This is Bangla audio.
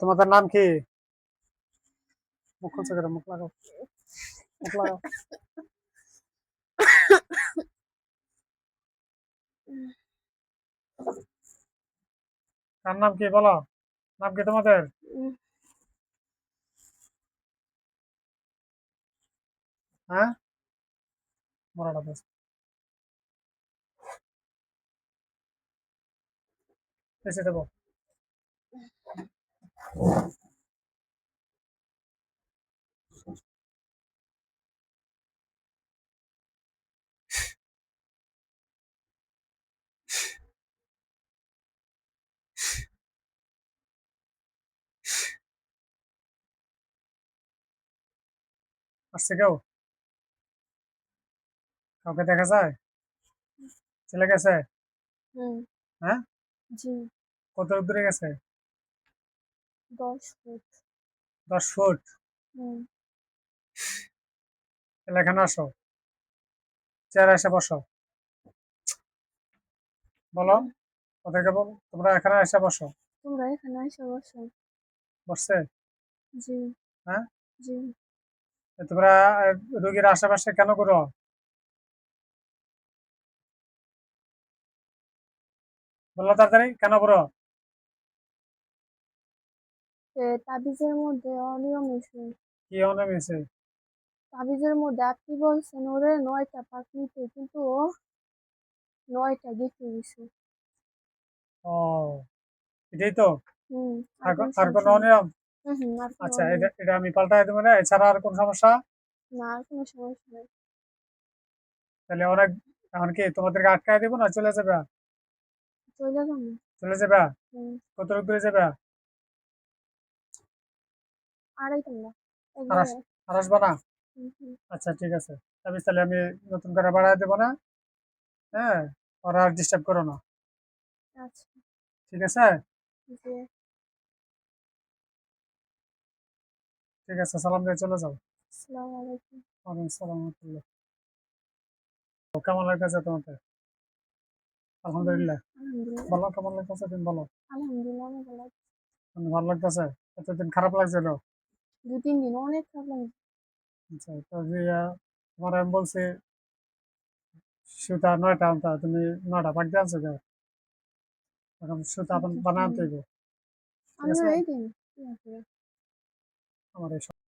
তোমাদের নাম কি? মুখ খুলছে মুখ লাগাও। মুখ লাগাও। কার নাম কি বলো? নাম কি তোমাদের? হ্যাঁ? মরাটা বেশ এসে দেবো। আসছে কেউ কাউকে দেখা যায় চলে গেছে হুম হ্যাঁ জি কত দূরে গেছে দশ ফুট। দশ ফুট? হুম। তাহলে এখানে আসো। চেয়ারে এসে বসো। বলো ওদেরকে বলো তোমরা এখানে এসে বসো। তোমরা এখানে এসে বসো। বসছে? জি। হ্যাঁ? জি। তোমরা রোগীর আশেপাশে কেন করো বলল তাড়াতাড়ি কেন করো তাবিজের মধ্যে অনিয়ম হয়েছে কি অনিয়ম হয়েছে তাবিজের মধ্যে আপনি বলছেন ওরে নয়টা পাক নিতে কিন্তু ও নয়টা গেঁথে গেছে ও এটাই তো? আর কোনো। অনিয়ম? আচ্ছা এটা এটা আমি পাল্টাই দেবো না এছাড়া আর কোন সমস্যা? না আর কোনো সমস্যা নেই। তাহলে অনেক এখন কি তোমাদেরকে আটকায় দেবো না চলে যাবে? চলে যাব চলে যাবে? কত দূরে যাবে? না আচ্ছা ঠিক আছে। তবে তাহলে আমি নতুন করে বাড়ায় দেবো না? হ্যাঁ? ওরা আর ডিস্টার্ব করো না। আচ্ছা। ঠিক আছে? ঠিক আছে সালাম দিয়ে চলে যাও। কেমন লাগতেছে তোমাকে আলহামদুলিল্লাহ। বলো কেমন লাগতেছে আলহামদুলিল্লাহ ভালো লাগছে। ভালো লাগতেছে? এতদিন খারাপ লাগছিল। দু তিন দিন অনেক খারাপ লাগছে আচ্ছা তো যে আহ, তোমার আমি বলছি সুতা নয়টা আনতা তুমি নয়টা পাক দিয়ে আনছো কেন এখন সুতা আপন বানা আনতে হইব আমি আছে। এই দিন ঠিক আছে আমার এই